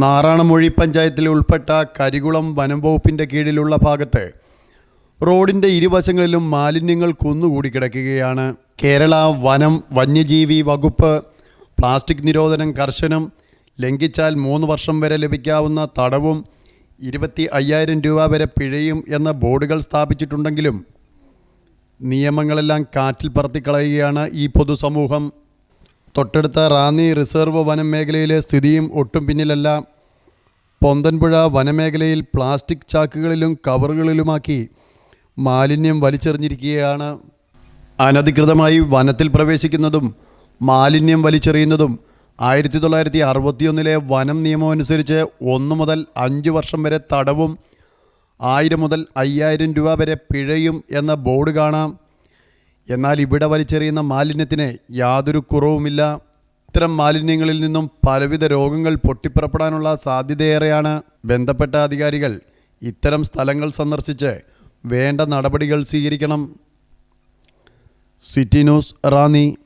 നാറാണമൊഴി പഞ്ചായത്തിൽ ഉൾപ്പെട്ട കരികുളം വനം വകുപ്പിന്റെ കീഴിലുള്ള ഭാഗത്ത് റോഡിന്റെ ഇരുവശങ്ങളിലും മാലിന്യങ്ങൾ കുന്നുകൂടി കിടക്കുകയാണ്. കേരള വനം വന്യജീവി വകുപ്പ് പ്ലാസ്റ്റിക് നിരോധനം കർശനം ലംഘിച്ചാൽ മൂന്ന് വർഷം വരെ ലഭിക്കാവുന്ന തടവും ഇരുപത്തി അയ്യായിരം രൂപ വരെ പിഴയും എന്ന ബോർഡുകൾ സ്ഥാപിച്ചിട്ടുണ്ടെങ്കിലും നിയമങ്ങളെല്ലാം കാറ്റിൽ പറത്തിക്കളയുകയാണ് ഈ പൊതുസമൂഹം. തൊട്ടടുത്ത റാന്നി റിസർവ് വനമേഖലയിലെ സ്ഥിതിയും ഒട്ടും പിന്നിലല്ല. പൊന്തൻപുഴ വനമേഖലയിൽ പ്ലാസ്റ്റിക് ചാക്കുകളിലും കവറുകളിലുമാക്കി മാലിന്യം വലിച്ചെറിഞ്ഞിരിക്കുകയാണ്. അനധികൃതമായി വനത്തിൽ പ്രവേശിക്കുന്നതും മാലിന്യം വലിച്ചെറിയുന്നതും ആയിരത്തി തൊള്ളായിരത്തി അറുപത്തിയൊന്നിലെ വനം നിയമമനുസരിച്ച് ഒന്ന് മുതൽ അഞ്ച് വർഷം വരെ തടവും ആയിരം മുതൽ അയ്യായിരം രൂപ വരെ പിഴയും എന്ന ബോർഡ് കാണാം. എന്നാൽ ഇവിടെ വലിച്ചെറിയുന്ന മാലിന്യത്തിന് യാതൊരു കുറവുമില്ല. ഇത്തരം മാലിന്യങ്ങളിൽ നിന്നും പലവിധ രോഗങ്ങൾ പൊട്ടിപ്പുറപ്പെടാനുള്ള സാധ്യതയേറെയാണ്. ബന്ധപ്പെട്ട അധികാരികൾ ഇത്തരം സ്ഥലങ്ങൾ സന്ദർശിച്ച് വേണ്ട നടപടികൾ സ്വീകരിക്കണം. City news Ranni.